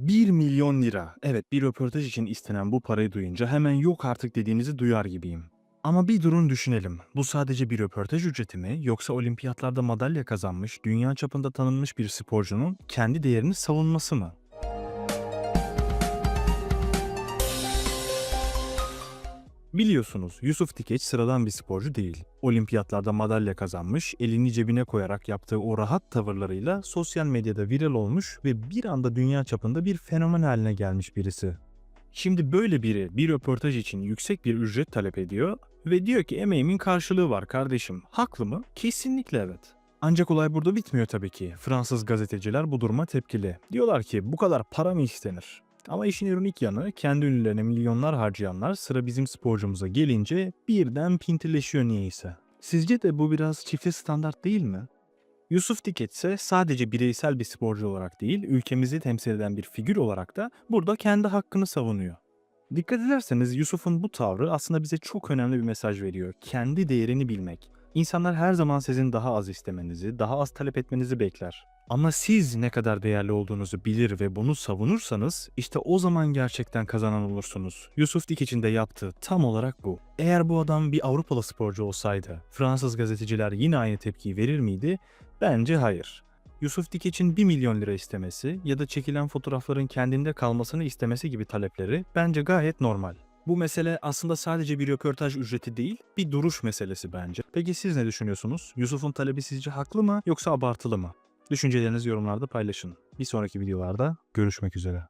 1 milyon lira. Evet bir röportaj için istenen bu parayı duyunca hemen yok artık dediğinizi duyar gibiyim. Ama bir durun düşünelim. Bu sadece bir röportaj ücreti mi yoksa olimpiyatlarda madalya kazanmış, dünya çapında tanınmış bir sporcunun kendi değerini savunması mı? Biliyorsunuz Yusuf Dikeç sıradan bir sporcu değil. Olimpiyatlarda madalya kazanmış, elini cebine koyarak yaptığı o rahat tavırlarıyla sosyal medyada viral olmuş ve bir anda dünya çapında bir fenomen haline gelmiş birisi. Şimdi böyle biri bir röportaj için yüksek bir ücret talep ediyor ve diyor ki emeğimin karşılığı var kardeşim. Haklı mı? Kesinlikle evet. Ancak olay burada bitmiyor tabii ki. Fransız gazeteciler bu duruma tepkili. Diyorlar ki bu kadar para mı istenir? Ama işin ironik yanı kendi ünlülerine milyonlar harcayanlar sıra bizim sporcumuza gelince birden pintileşiyor niyeyse. Sizce de bu biraz çifte standart değil mi? Yusuf Dikeç ise sadece bireysel bir sporcu olarak değil, ülkemizi temsil eden bir figür olarak da burada kendi hakkını savunuyor. Dikkat ederseniz Yusuf'un bu tavrı aslında bize çok önemli bir mesaj veriyor. Kendi değerini bilmek. İnsanlar her zaman sizin daha az istemenizi, daha az talep etmenizi bekler. Ama siz ne kadar değerli olduğunuzu bilir ve bunu savunursanız işte o zaman gerçekten kazanan olursunuz. Yusuf Dikeç'in de yaptığı tam olarak bu. Eğer bu adam bir Avrupalı sporcu olsaydı Fransız gazeteciler yine aynı tepkiyi verir miydi? Bence hayır. Yusuf Dikeç'in 1 milyon lira istemesi ya da çekilen fotoğrafların kendinde kalmasını istemesi gibi talepleri bence gayet normal. Bu mesele aslında sadece bir röportaj ücreti değil, bir duruş meselesi bence. Peki siz ne düşünüyorsunuz? Yusuf'un talebi sizce haklı mı yoksa abartılı mı? Düşüncelerinizi yorumlarda paylaşın. Bir sonraki videolarda görüşmek üzere.